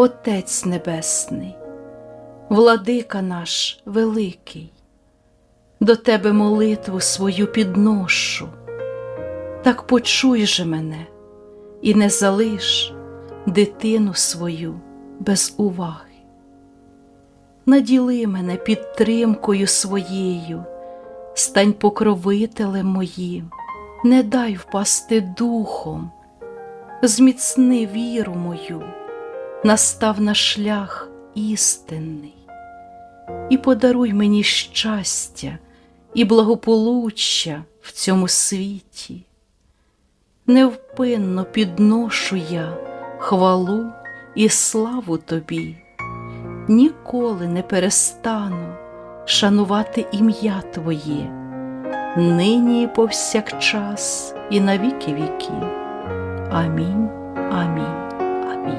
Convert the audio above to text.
Отець Небесний, владика наш великий, до Тебе молитву свою підношу, так почуй же мене і не залиш дитину свою без уваги. Наділи мене підтримкою своєю, стань покровителем моїм, не дай впасти духом, зміцни віру мою, настав на шлях істинний, і подаруй мені щастя і благополуччя в цьому світі. Невпинно підношу я хвалу і славу тобі, ніколи не перестану шанувати ім'я Твоє, нині і повсякчас, і на віки. Амінь. Амінь.